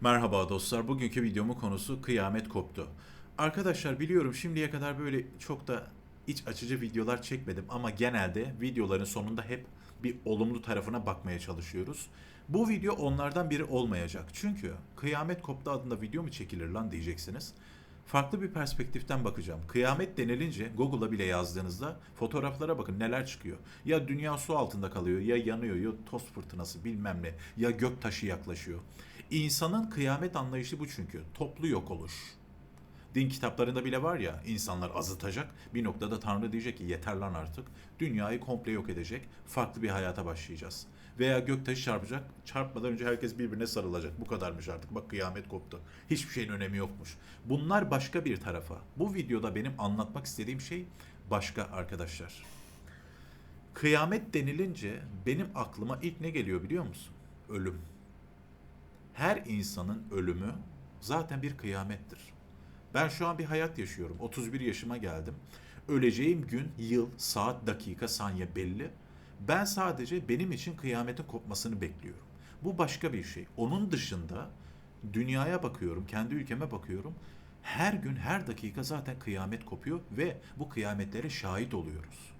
Merhaba dostlar. Bugünkü videomun konusu kıyamet koptu. Arkadaşlar biliyorum şimdiye kadar böyle çok da iç açıcı videolar çekmedim ama genelde videoların sonunda hep bir olumlu tarafına bakmaya çalışıyoruz. Bu video onlardan biri olmayacak. Çünkü kıyamet koptu adında video mu çekilir lan diyeceksiniz. Farklı bir perspektiften bakacağım. Kıyamet denilince Google'a bile yazdığınızda fotoğraflara bakın neler çıkıyor. Ya dünya su altında kalıyor, ya yanıyor, ya toz fırtınası bilmem ne, ya gök taşı yaklaşıyor. İnsanın kıyamet anlayışı bu çünkü. Toplu yok oluş. Din kitaplarında bile var ya insanlar azıtacak. Bir noktada Tanrı diyecek ki yeter lan artık. Dünyayı komple yok edecek. Farklı bir hayata başlayacağız. Veya göktaşı çarpacak. Çarpmadan önce herkes birbirine sarılacak. Bu kadarmış artık. Bak kıyamet koptu. Hiçbir şeyin önemi yokmuş. Bunlar başka bir tarafa. Bu videoda benim anlatmak istediğim şey başka arkadaşlar. Kıyamet denilince benim aklıma ilk ne geliyor biliyor musun? Ölüm. Her insanın ölümü zaten bir kıyamettir. Ben şu an bir hayat yaşıyorum. 31 yaşıma geldim. Öleceğim gün, yıl, saat, dakika, saniye belli. Ben sadece benim için kıyametin kopmasını bekliyorum. Bu başka bir şey. Onun dışında dünyaya bakıyorum, kendi ülkeme bakıyorum. Her gün, her dakika zaten kıyamet kopuyor ve bu kıyametlere şahit oluyoruz.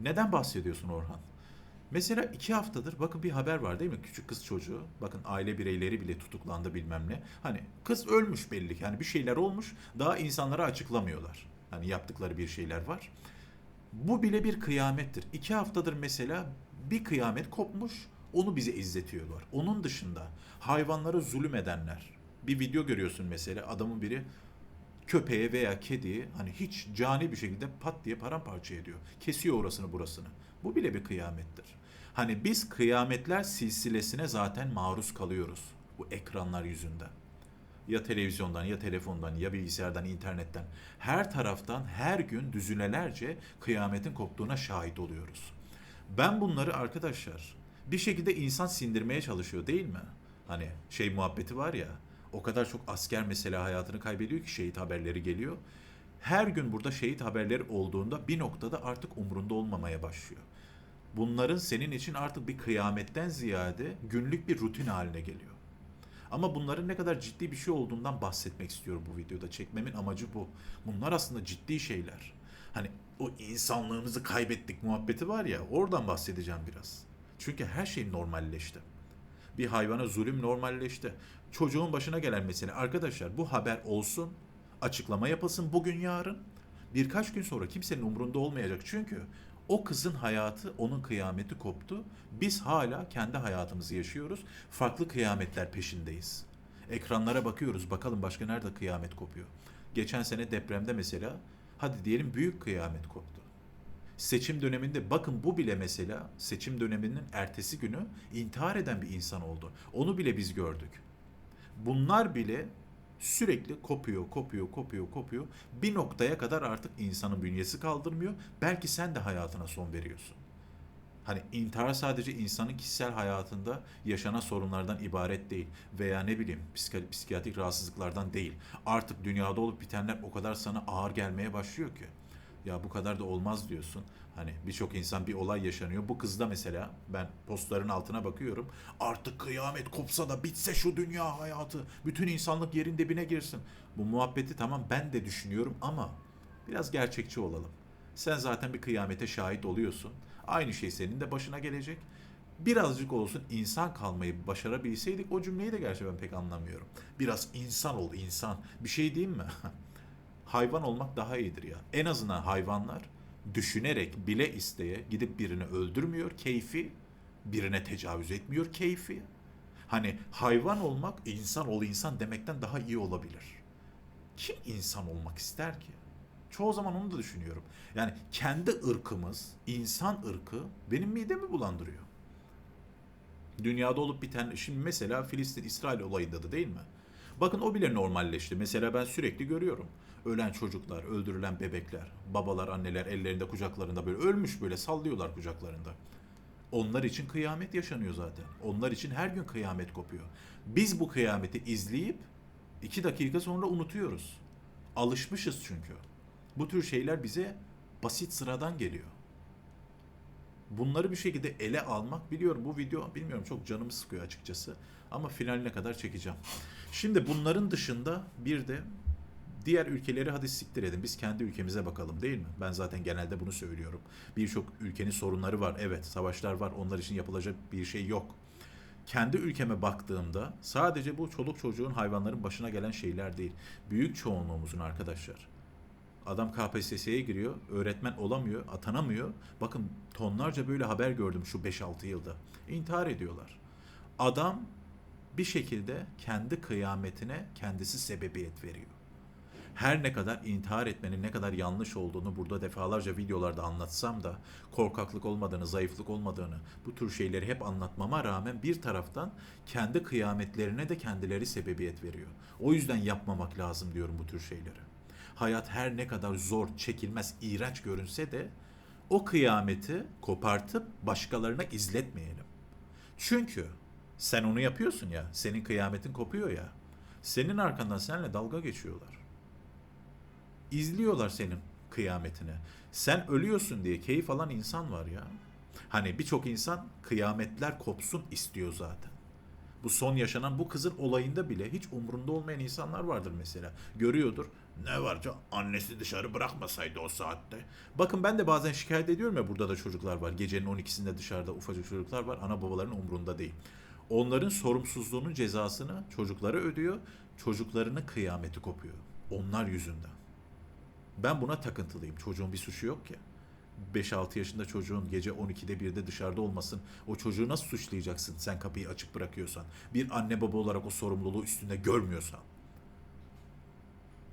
Neden bahsediyorsun Orhan? Mesela iki haftadır bakın bir haber var değil mi? Küçük kız çocuğu. Bakın aile bireyleri bile tutuklandı bilmem ne. Hani kız ölmüş belli ki. Hani bir şeyler olmuş. Daha insanlara açıklamıyorlar. Hani yaptıkları bir şeyler var. Bu bile bir kıyamettir. İki haftadır mesela bir kıyamet kopmuş. Onu bize izletiyorlar. Onun dışında hayvanlara zulüm edenler. Bir video görüyorsun mesela adamın biri köpeğe veya kediyi hani hiç cani bir şekilde pat diye paramparça ediyor. Kesiyor orasını burasını. Bu bile bir kıyamettir. Hani biz kıyametler silsilesine zaten maruz kalıyoruz. Bu ekranlar yüzünden. Ya televizyondan, ya telefondan, ya bilgisayardan, internetten. Her taraftan her gün düzinelerce kıyametin koptuğuna şahit oluyoruz. Ben bunları arkadaşlar bir şekilde insan sindirmeye çalışıyor değil mi? Hani şey muhabbeti var ya o kadar çok asker mesela hayatını kaybediyor ki şehit haberleri geliyor. Her gün burada şehit haberleri olduğunda bir noktada artık umrunda olmamaya başlıyor. Bunların senin için artık bir kıyametten ziyade günlük bir rutin haline geliyor. Ama bunların ne kadar ciddi bir şey olduğundan bahsetmek istiyorum bu videoda. Çekmemin amacı bu. Bunlar aslında ciddi şeyler. Hani o insanlığımızı kaybettik muhabbeti var ya oradan bahsedeceğim biraz. Çünkü her şey normalleşti. Bir hayvana zulüm normalleşti. Çocuğun başına gelen mesele. Arkadaşlar bu haber olsun. Açıklama yapılsın bugün yarın. Birkaç gün sonra kimsenin umurunda olmayacak. Çünkü o kızın hayatı, onun kıyameti koptu. Biz hala kendi hayatımızı yaşıyoruz. Farklı kıyametler peşindeyiz. Ekranlara bakıyoruz. Bakalım başka nerede kıyamet kopuyor. Geçen sene depremde mesela hadi diyelim büyük kıyamet koptu. Seçim döneminde bakın bu bile mesela seçim döneminin ertesi günü intihar eden bir insan oldu. Onu bile biz gördük. Bunlar bile sürekli kopuyor, kopuyor, kopuyor, kopuyor. Bir noktaya kadar artık insanın bünyesi kaldırmıyor. Belki sen de hayatına son veriyorsun. Hani intihar sadece insanın kişisel hayatında yaşanan sorunlardan ibaret değil. Veya ne bileyim psik- psikiyatrik rahatsızlıklardan değil. Artık dünyada olup bitenler o kadar sana ağır gelmeye başlıyor ki. Ya bu kadar da olmaz diyorsun. Hani birçok insan bir olay yaşanıyor. Bu kızda mesela ben postların altına bakıyorum. Artık kıyamet kopsa da bitse şu dünya hayatı. Bütün insanlık yerin dibine girsin. Bu muhabbeti tamam ben de düşünüyorum ama biraz gerçekçi olalım. Sen zaten bir kıyamete şahit oluyorsun. Aynı şey senin de başına gelecek. Birazcık olsun insan kalmayı başarabilseydik o cümleyi de gerçi ben pek anlamıyorum. Biraz insan ol insan. Bir şey diyeyim mi? hayvan olmak daha iyidir ya. En azından hayvanlar düşünerek bile isteye gidip birini öldürmüyor keyfi, birine tecavüz etmiyor keyfi. Hani hayvan olmak insan ol insan demekten daha iyi olabilir. Kim insan olmak ister ki? Çoğu zaman onu da düşünüyorum. Yani kendi ırkımız, insan ırkı benim midemi bulandırıyor. Dünyada olup biten, şimdi mesela Filistin-İsrail olayında da değil mi? Bakın o bile normalleşti. Mesela ben sürekli görüyorum. Ölen çocuklar, öldürülen bebekler, babalar, anneler ellerinde kucaklarında böyle ölmüş böyle sallıyorlar kucaklarında. Onlar için kıyamet yaşanıyor zaten. Onlar için her gün kıyamet kopuyor. Biz bu kıyameti izleyip iki dakika sonra unutuyoruz. Alışmışız çünkü. Bu tür şeyler bize basit sıradan geliyor. Bunları bir şekilde ele almak biliyorum bu video bilmiyorum çok canımı sıkıyor açıkçası ama finaline kadar çekeceğim. Şimdi bunların dışında bir de diğer ülkeleri hadi siktir edin. Biz kendi ülkemize bakalım değil mi? Ben zaten genelde bunu söylüyorum. Birçok ülkenin sorunları var. Evet savaşlar var. Onlar için yapılacak bir şey yok. Kendi ülkeme baktığımda sadece bu çoluk çocuğun hayvanların başına gelen şeyler değil. Büyük çoğunluğumuzun arkadaşlar. Adam KPSS'ye giriyor, öğretmen olamıyor, atanamıyor. Bakın tonlarca böyle haber gördüm şu 5-6 yılda. İntihar ediyorlar. Adam bir şekilde kendi kıyametine kendisi sebebiyet veriyor. Her ne kadar intihar etmenin ne kadar yanlış olduğunu burada defalarca videolarda anlatsam da korkaklık olmadığını, zayıflık olmadığını bu tür şeyleri hep anlatmama rağmen bir taraftan kendi kıyametlerine de kendileri sebebiyet veriyor. O yüzden yapmamak lazım diyorum bu tür şeyleri. Hayat her ne kadar zor, çekilmez, iğrenç görünse de o kıyameti kopartıp başkalarına izletmeyelim. Çünkü sen onu yapıyorsun ya, senin kıyametin kopuyor ya. Senin arkandan seninle dalga geçiyorlar. İzliyorlar senin kıyametini. Sen ölüyorsun diye keyif alan insan var ya. Hani birçok insan kıyametler kopsun istiyor zaten. Bu son yaşanan bu kızın olayında bile hiç umrunda olmayan insanlar vardır mesela. Görüyordur. Ne var canım annesi dışarı bırakmasaydı o saatte. Bakın ben de bazen şikayet ediyorum ya burada da çocuklar var. Gecenin 12'sinde dışarıda ufacık çocuklar var. Ana babaların umrunda değil. Onların sorumsuzluğunun cezasını çocukları ödüyor. Çocuklarının kıyameti kopuyor. Onlar yüzünden. Ben buna takıntılıyım. Çocuğun bir suçu yok ki. 5-6 yaşında çocuğun gece 12'de 1'de dışarıda olmasın. O çocuğu nasıl suçlayacaksın sen kapıyı açık bırakıyorsan? Bir anne baba olarak o sorumluluğu üstünde görmüyorsan.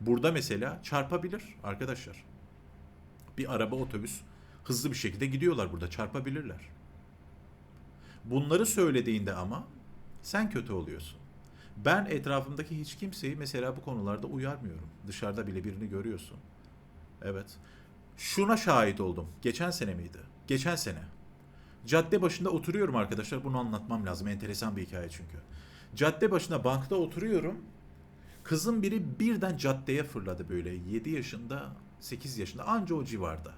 Burada mesela çarpabilir arkadaşlar. Bir araba otobüs hızlı bir şekilde gidiyorlar burada çarpabilirler. Bunları söylediğinde ama sen kötü oluyorsun. Ben etrafımdaki hiç kimseyi mesela bu konularda uyarmıyorum. Dışarıda bile birini görüyorsun. Evet. Şuna şahit oldum. Geçen sene miydi? Geçen sene. Cadde başında oturuyorum arkadaşlar. Bunu anlatmam lazım. Enteresan bir hikaye çünkü. Cadde başında bankta oturuyorum. Kızın biri birden caddeye fırladı böyle. 7 yaşında, 8 yaşında anca o civarda.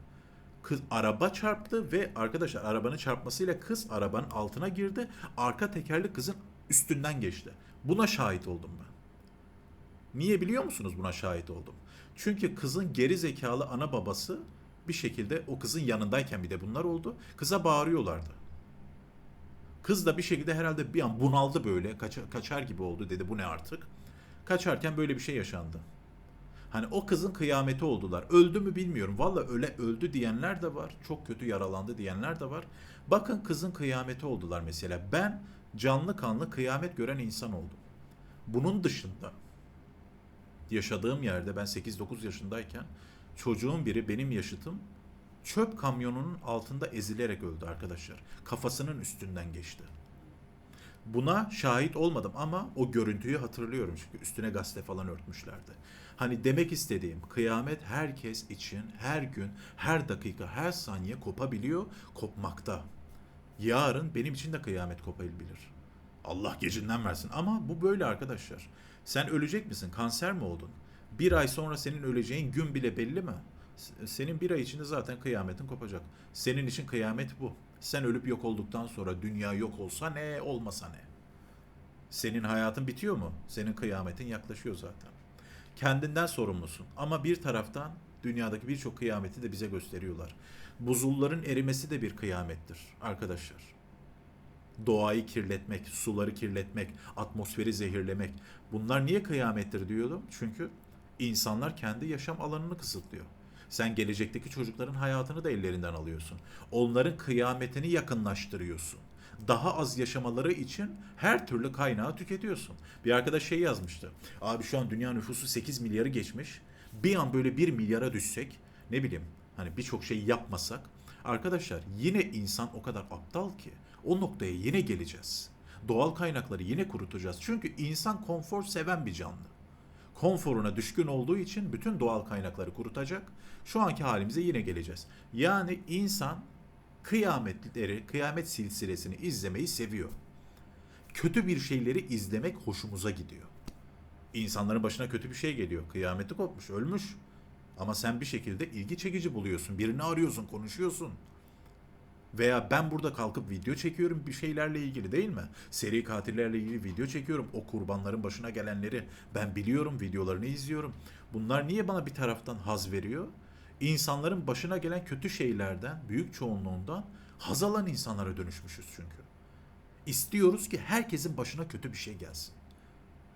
Kız araba çarptı ve arkadaşlar arabanın çarpmasıyla kız arabanın altına girdi. Arka tekerlek kızın üstünden geçti. Buna şahit oldum ben. Niye biliyor musunuz buna şahit oldum? Çünkü kızın geri zekalı ana babası bir şekilde o kızın yanındayken bir de bunlar oldu. Kıza bağırıyorlardı. Kız da bir şekilde herhalde bir an bunaldı böyle. Kaçar, kaçar gibi oldu dedi bu ne artık. Kaçarken böyle bir şey yaşandı. Hani o kızın kıyameti oldular. Öldü mü bilmiyorum. Valla öyle öldü diyenler de var. Çok kötü yaralandı diyenler de var. Bakın kızın kıyameti oldular mesela. Ben canlı kanlı kıyamet gören insan oldum. Bunun dışında yaşadığım yerde ben 8-9 yaşındayken çocuğun biri benim yaşıtım çöp kamyonunun altında ezilerek öldü arkadaşlar. Kafasının üstünden geçti. Buna şahit olmadım ama o görüntüyü hatırlıyorum çünkü üstüne gazete falan örtmüşlerdi. Hani demek istediğim kıyamet herkes için her gün, her dakika, her saniye kopabiliyor, kopmakta. Yarın benim için de kıyamet kopabilir. Allah gecinden versin ama bu böyle arkadaşlar. Sen ölecek misin? Kanser mi oldun? Bir ay sonra senin öleceğin gün bile belli mi? Senin bir ay içinde zaten kıyametin kopacak. Senin için kıyamet bu. Sen ölüp yok olduktan sonra dünya yok olsa ne, olmasa ne? Senin hayatın bitiyor mu? Senin kıyametin yaklaşıyor zaten. Kendinden sorumlusun. Ama bir taraftan dünyadaki birçok kıyameti de bize gösteriyorlar. Buzulların erimesi de bir kıyamettir arkadaşlar doğayı kirletmek, suları kirletmek, atmosferi zehirlemek. Bunlar niye kıyamettir diyordum? Çünkü insanlar kendi yaşam alanını kısıtlıyor. Sen gelecekteki çocukların hayatını da ellerinden alıyorsun. Onların kıyametini yakınlaştırıyorsun. Daha az yaşamaları için her türlü kaynağı tüketiyorsun. Bir arkadaş şey yazmıştı. Abi şu an dünya nüfusu 8 milyarı geçmiş. Bir an böyle 1 milyara düşsek ne bileyim hani birçok şey yapmasak arkadaşlar yine insan o kadar aptal ki o noktaya yine geleceğiz. Doğal kaynakları yine kurutacağız. Çünkü insan konfor seven bir canlı. Konforuna düşkün olduğu için bütün doğal kaynakları kurutacak. Şu anki halimize yine geleceğiz. Yani insan kıyametleri, kıyamet silsilesini izlemeyi seviyor. Kötü bir şeyleri izlemek hoşumuza gidiyor. İnsanların başına kötü bir şey geliyor. Kıyameti kopmuş, ölmüş. Ama sen bir şekilde ilgi çekici buluyorsun. Birini arıyorsun, konuşuyorsun. Veya ben burada kalkıp video çekiyorum bir şeylerle ilgili değil mi? Seri katillerle ilgili video çekiyorum. O kurbanların başına gelenleri ben biliyorum, videolarını izliyorum. Bunlar niye bana bir taraftan haz veriyor? İnsanların başına gelen kötü şeylerden, büyük çoğunluğundan haz alan insanlara dönüşmüşüz çünkü. İstiyoruz ki herkesin başına kötü bir şey gelsin.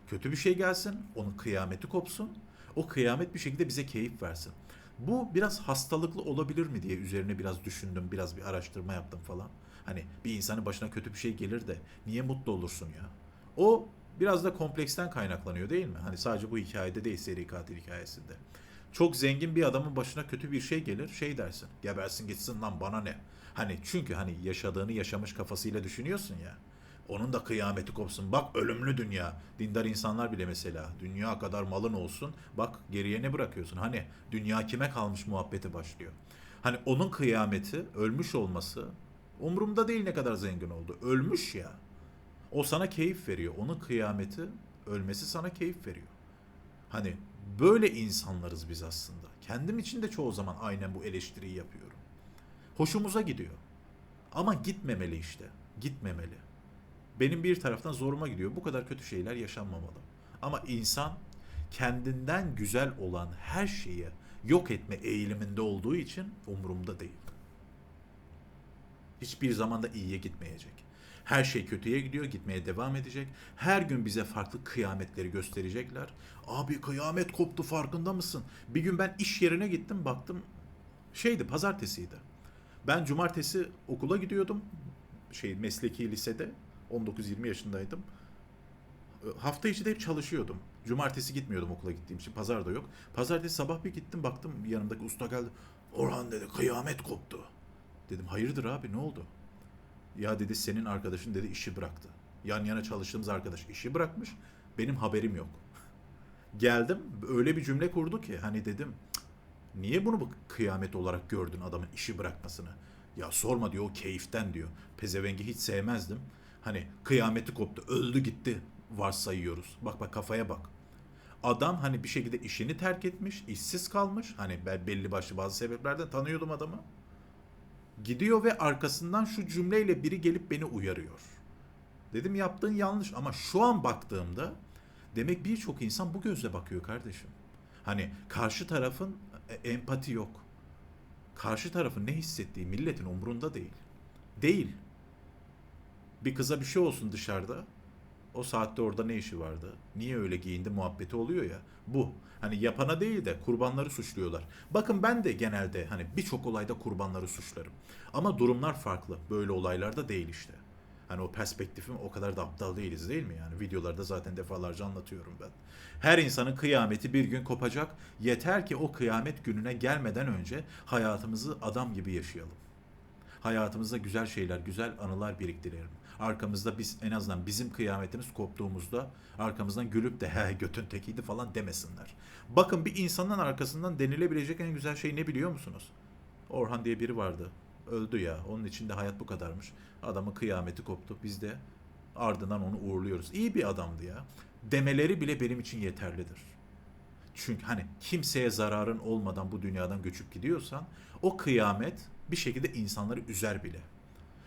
Kötü bir şey gelsin, onun kıyameti kopsun. O kıyamet bir şekilde bize keyif versin. Bu biraz hastalıklı olabilir mi diye üzerine biraz düşündüm, biraz bir araştırma yaptım falan. Hani bir insanın başına kötü bir şey gelir de niye mutlu olursun ya? O biraz da kompleksten kaynaklanıyor değil mi? Hani sadece bu hikayede değil seri katil hikayesinde. Çok zengin bir adamın başına kötü bir şey gelir, şey dersin. Gebersin gitsin lan bana ne? Hani çünkü hani yaşadığını yaşamış kafasıyla düşünüyorsun ya. Onun da kıyameti kopsun. Bak ölümlü dünya. Dindar insanlar bile mesela. Dünya kadar malın olsun. Bak geriye ne bırakıyorsun? Hani dünya kime kalmış muhabbeti başlıyor. Hani onun kıyameti, ölmüş olması umurumda değil ne kadar zengin oldu. Ölmüş ya. O sana keyif veriyor. Onun kıyameti, ölmesi sana keyif veriyor. Hani böyle insanlarız biz aslında. Kendim için de çoğu zaman aynen bu eleştiriyi yapıyorum. Hoşumuza gidiyor. Ama gitmemeli işte. Gitmemeli. Benim bir taraftan zoruma gidiyor. Bu kadar kötü şeyler yaşanmamalı. Ama insan kendinden güzel olan her şeyi yok etme eğiliminde olduğu için umurumda değil. Hiçbir zaman da iyiye gitmeyecek. Her şey kötüye gidiyor, gitmeye devam edecek. Her gün bize farklı kıyametleri gösterecekler. Abi kıyamet koptu farkında mısın? Bir gün ben iş yerine gittim baktım şeydi pazartesiydi. Ben cumartesi okula gidiyordum. Şey mesleki lisede 19-20 yaşındaydım. E, Hafta içi de hep çalışıyordum. Cumartesi gitmiyordum okula gittiğim için. Pazar da yok. Pazartesi sabah bir gittim baktım yanımdaki usta geldi. Orhan dedi kıyamet koptu. Dedim hayırdır abi ne oldu? Ya dedi senin arkadaşın dedi işi bıraktı. Yan yana çalıştığımız arkadaş işi bırakmış. Benim haberim yok. Geldim öyle bir cümle kurdu ki hani dedim "Cık, niye bunu bu kıyamet olarak gördün adamın işi bırakmasını? Ya sorma diyor o keyiften diyor. Pezevengi hiç sevmezdim. Hani kıyameti koptu öldü gitti varsayıyoruz. Bak bak kafaya bak. Adam hani bir şekilde işini terk etmiş, işsiz kalmış. Hani ben belli başlı bazı sebeplerden tanıyordum adamı. Gidiyor ve arkasından şu cümleyle biri gelip beni uyarıyor. Dedim yaptığın yanlış ama şu an baktığımda demek birçok insan bu gözle bakıyor kardeşim. Hani karşı tarafın e, empati yok. Karşı tarafın ne hissettiği milletin umurunda değil. Değil. Bir kıza bir şey olsun dışarıda. O saatte orada ne işi vardı? Niye öyle giyindi muhabbeti oluyor ya. Bu. Hani yapana değil de kurbanları suçluyorlar. Bakın ben de genelde hani birçok olayda kurbanları suçlarım. Ama durumlar farklı. Böyle olaylarda değil işte. Hani o perspektifim o kadar da aptal değiliz değil mi yani? Videolarda zaten defalarca anlatıyorum ben. Her insanın kıyameti bir gün kopacak. Yeter ki o kıyamet gününe gelmeden önce hayatımızı adam gibi yaşayalım hayatımızda güzel şeyler, güzel anılar biriktirelim. Arkamızda biz en azından bizim kıyametimiz koptuğumuzda arkamızdan gülüp de he götün tekiydi falan demesinler. Bakın bir insanın arkasından denilebilecek en güzel şey ne biliyor musunuz? Orhan diye biri vardı. Öldü ya. Onun içinde hayat bu kadarmış. Adamın kıyameti koptu. Biz de ardından onu uğurluyoruz. İyi bir adamdı ya. Demeleri bile benim için yeterlidir. Çünkü hani kimseye zararın olmadan bu dünyadan göçüp gidiyorsan o kıyamet bir şekilde insanları üzer bile.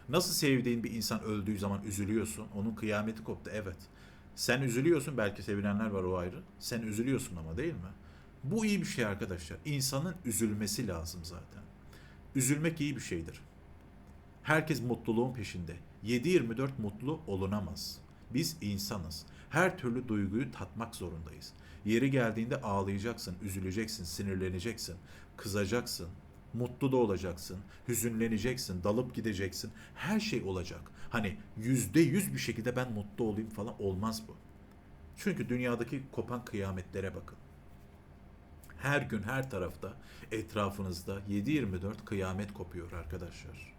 Nasıl sevdiğin bir insan öldüğü zaman üzülüyorsun. Onun kıyameti koptu evet. Sen üzülüyorsun belki sevilenler var o ayrı. Sen üzülüyorsun ama değil mi? Bu iyi bir şey arkadaşlar. İnsanın üzülmesi lazım zaten. Üzülmek iyi bir şeydir. Herkes mutluluğun peşinde. 7-24 mutlu olunamaz. Biz insanız. Her türlü duyguyu tatmak zorundayız. Yeri geldiğinde ağlayacaksın, üzüleceksin, sinirleneceksin, kızacaksın, mutlu da olacaksın, hüzünleneceksin, dalıp gideceksin. Her şey olacak. Hani yüzde yüz bir şekilde ben mutlu olayım falan olmaz bu. Çünkü dünyadaki kopan kıyametlere bakın. Her gün her tarafta etrafınızda 7-24 kıyamet kopuyor arkadaşlar.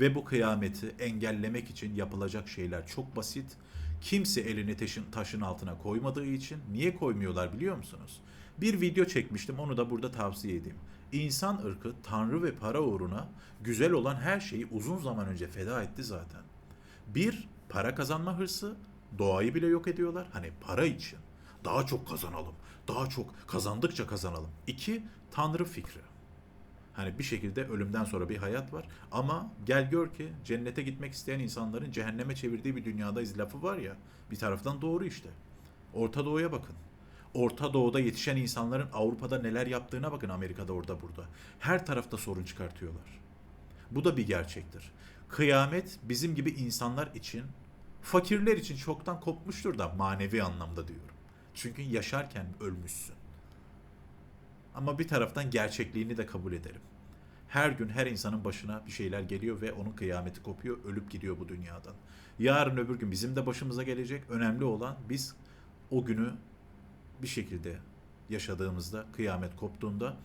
Ve bu kıyameti engellemek için yapılacak şeyler çok basit. Kimse elini taşın, taşın altına koymadığı için niye koymuyorlar biliyor musunuz? Bir video çekmiştim onu da burada tavsiye edeyim. İnsan ırkı tanrı ve para uğruna güzel olan her şeyi uzun zaman önce feda etti zaten. Bir, para kazanma hırsı, doğayı bile yok ediyorlar. Hani para için. Daha çok kazanalım. Daha çok kazandıkça kazanalım. İki, tanrı fikri. Hani bir şekilde ölümden sonra bir hayat var. Ama gel gör ki cennete gitmek isteyen insanların cehenneme çevirdiği bir dünyadayız lafı var ya. Bir taraftan doğru işte. Orta Doğu'ya bakın. Orta Doğu'da yetişen insanların Avrupa'da neler yaptığına bakın Amerika'da orada burada. Her tarafta sorun çıkartıyorlar. Bu da bir gerçektir. Kıyamet bizim gibi insanlar için, fakirler için çoktan kopmuştur da manevi anlamda diyorum. Çünkü yaşarken ölmüşsün. Ama bir taraftan gerçekliğini de kabul ederim. Her gün her insanın başına bir şeyler geliyor ve onun kıyameti kopuyor, ölüp gidiyor bu dünyadan. Yarın öbür gün bizim de başımıza gelecek. Önemli olan biz o günü bir şekilde yaşadığımızda, kıyamet koptuğunda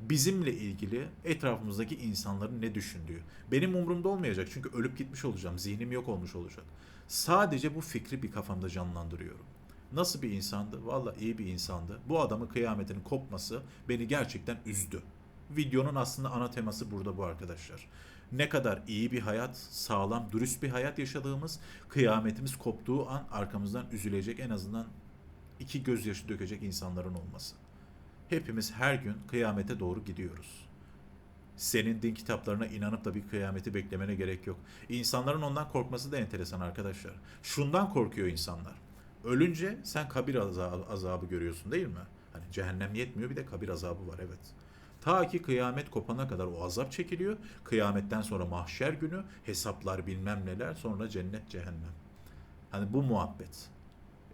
bizimle ilgili etrafımızdaki insanların ne düşündüğü. Benim umurumda olmayacak çünkü ölüp gitmiş olacağım, zihnim yok olmuş olacak. Sadece bu fikri bir kafamda canlandırıyorum. Nasıl bir insandı? Valla iyi bir insandı. Bu adamın kıyametinin kopması beni gerçekten üzdü. Videonun aslında ana teması burada bu arkadaşlar. Ne kadar iyi bir hayat, sağlam, dürüst bir hayat yaşadığımız, kıyametimiz koptuğu an arkamızdan üzülecek en azından iki gözyaşı dökecek insanların olması. Hepimiz her gün kıyamete doğru gidiyoruz. Senin din kitaplarına inanıp da bir kıyameti beklemene gerek yok. İnsanların ondan korkması da enteresan arkadaşlar. Şundan korkuyor insanlar. Ölünce sen kabir azabı, görüyorsun değil mi? Hani cehennem yetmiyor bir de kabir azabı var evet. Ta ki kıyamet kopana kadar o azap çekiliyor. Kıyametten sonra mahşer günü, hesaplar bilmem neler, sonra cennet cehennem. Hani bu muhabbet.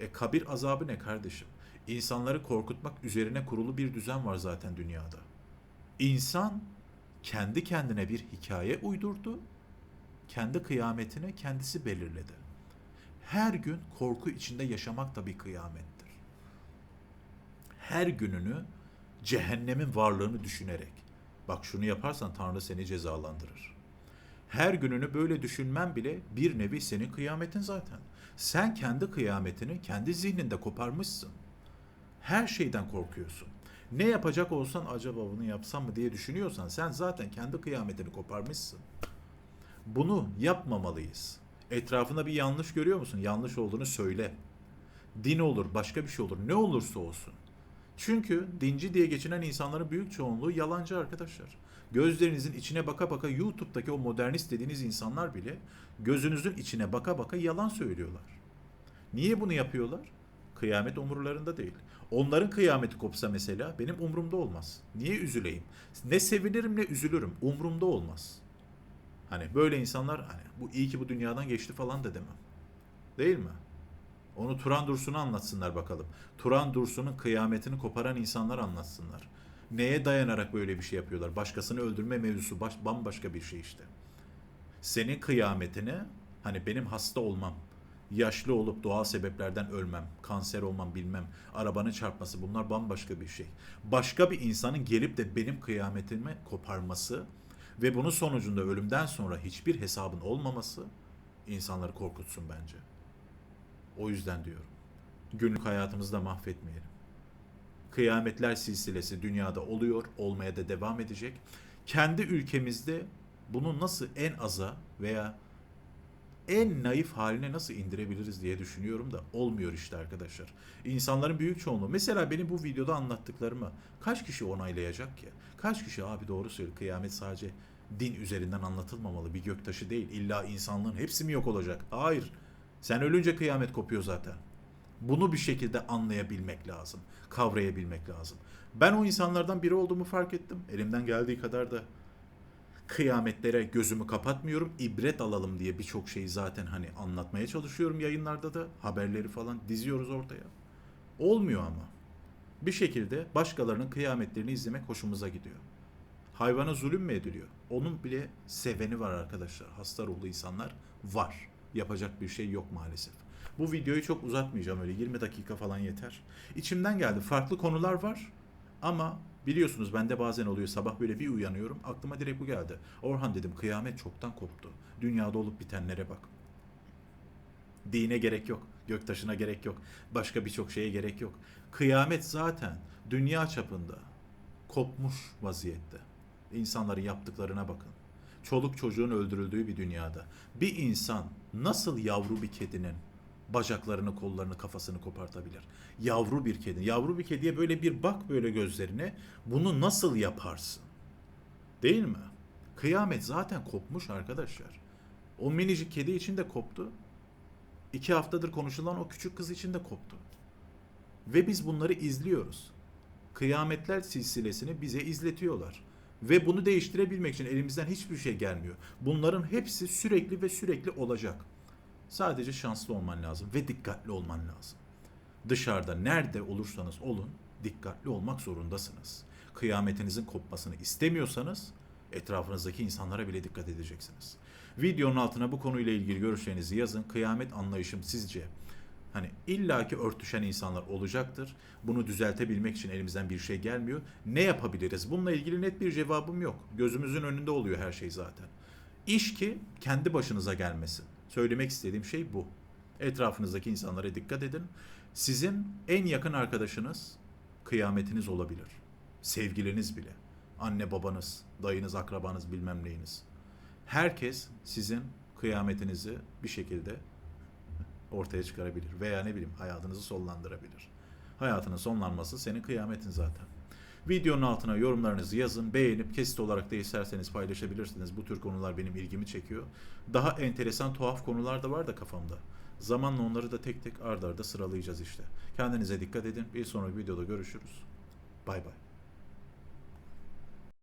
E kabir azabı ne kardeşim? İnsanları korkutmak üzerine kurulu bir düzen var zaten dünyada. İnsan kendi kendine bir hikaye uydurdu. Kendi kıyametini kendisi belirledi. Her gün korku içinde yaşamak da bir kıyamettir. Her gününü cehennemin varlığını düşünerek. Bak şunu yaparsan Tanrı seni cezalandırır. Her gününü böyle düşünmen bile bir nevi senin kıyametin zaten. Sen kendi kıyametini kendi zihninde koparmışsın. Her şeyden korkuyorsun. Ne yapacak olsan acaba bunu yapsam mı diye düşünüyorsan sen zaten kendi kıyametini koparmışsın. Bunu yapmamalıyız. Etrafında bir yanlış görüyor musun? Yanlış olduğunu söyle. Din olur, başka bir şey olur. Ne olursa olsun. Çünkü dinci diye geçinen insanların büyük çoğunluğu yalancı arkadaşlar. Gözlerinizin içine baka baka YouTube'daki o modernist dediğiniz insanlar bile gözünüzün içine baka baka yalan söylüyorlar. Niye bunu yapıyorlar? Kıyamet umurlarında değil. Onların kıyameti kopsa mesela benim umurumda olmaz. Niye üzüleyim? Ne sevinirim ne üzülürüm. Umurumda olmaz. Hani böyle insanlar hani bu iyi ki bu dünyadan geçti falan da demem. Değil mi? Onu Turan Dursun'a anlatsınlar bakalım. Turan Dursun'un kıyametini koparan insanlar anlatsınlar. Neye dayanarak böyle bir şey yapıyorlar? Başkasını öldürme mevzusu baş, bambaşka bir şey işte. Senin kıyametine hani benim hasta olmam, yaşlı olup doğal sebeplerden ölmem, kanser olmam bilmem, arabanın çarpması bunlar bambaşka bir şey. Başka bir insanın gelip de benim kıyametimi koparması ve bunun sonucunda ölümden sonra hiçbir hesabın olmaması insanları korkutsun bence. O yüzden diyorum. Günlük hayatımızda mahvetmeyelim. Kıyametler silsilesi dünyada oluyor, olmaya da devam edecek. Kendi ülkemizde bunu nasıl en aza veya en naif haline nasıl indirebiliriz diye düşünüyorum da olmuyor işte arkadaşlar. İnsanların büyük çoğunluğu mesela benim bu videoda anlattıklarımı kaç kişi onaylayacak ki? Kaç kişi abi doğru söylüyor kıyamet sadece din üzerinden anlatılmamalı bir göktaşı değil. İlla insanlığın hepsi mi yok olacak? Hayır. Sen ölünce kıyamet kopuyor zaten. Bunu bir şekilde anlayabilmek lazım. Kavrayabilmek lazım. Ben o insanlardan biri olduğumu fark ettim. Elimden geldiği kadar da kıyametlere gözümü kapatmıyorum. İbret alalım diye birçok şeyi zaten hani anlatmaya çalışıyorum yayınlarda da. Haberleri falan diziyoruz ortaya. Olmuyor ama. Bir şekilde başkalarının kıyametlerini izlemek hoşumuza gidiyor. Hayvana zulüm mü ediliyor? Onun bile seveni var arkadaşlar. Hasta ruhlu insanlar var. Yapacak bir şey yok maalesef. Bu videoyu çok uzatmayacağım öyle 20 dakika falan yeter. İçimden geldi. Farklı konular var ama biliyorsunuz bende bazen oluyor sabah böyle bir uyanıyorum aklıma direkt bu geldi. Orhan dedim kıyamet çoktan koptu. Dünyada olup bitenlere bak. Dine gerek yok. Göktaşına gerek yok. Başka birçok şeye gerek yok. Kıyamet zaten dünya çapında kopmuş vaziyette. İnsanların yaptıklarına bakın. Çoluk çocuğun öldürüldüğü bir dünyada bir insan nasıl yavru bir kedinin bacaklarını, kollarını, kafasını kopartabilir? Yavru bir kedi. Yavru bir kediye böyle bir bak böyle gözlerine. Bunu nasıl yaparsın? Değil mi? Kıyamet zaten kopmuş arkadaşlar. O minicik kedi için de koptu. İki haftadır konuşulan o küçük kız için de koptu. Ve biz bunları izliyoruz. Kıyametler silsilesini bize izletiyorlar. Ve bunu değiştirebilmek için elimizden hiçbir şey gelmiyor. Bunların hepsi sürekli ve sürekli olacak. Sadece şanslı olman lazım ve dikkatli olman lazım. Dışarıda nerede olursanız olun dikkatli olmak zorundasınız. Kıyametinizin kopmasını istemiyorsanız etrafınızdaki insanlara bile dikkat edeceksiniz. Videonun altına bu konuyla ilgili görüşlerinizi yazın. Kıyamet anlayışım sizce hani illaki örtüşen insanlar olacaktır. Bunu düzeltebilmek için elimizden bir şey gelmiyor. Ne yapabiliriz? Bununla ilgili net bir cevabım yok. Gözümüzün önünde oluyor her şey zaten. İş ki kendi başınıza gelmesin. Söylemek istediğim şey bu. Etrafınızdaki insanlara dikkat edin. Sizin en yakın arkadaşınız kıyametiniz olabilir. Sevgiliniz bile. Anne babanız, dayınız, akrabanız bilmem neyiniz. Herkes sizin kıyametinizi bir şekilde ortaya çıkarabilir veya ne bileyim hayatınızı sonlandırabilir. Hayatının sonlanması senin kıyametin zaten. Videonun altına yorumlarınızı yazın. Beğenip kesit olarak da isterseniz paylaşabilirsiniz. Bu tür konular benim ilgimi çekiyor. Daha enteresan tuhaf konular da var da kafamda. Zamanla onları da tek tek ardarda arda sıralayacağız işte. Kendinize dikkat edin. Bir sonraki videoda görüşürüz. Bay bay.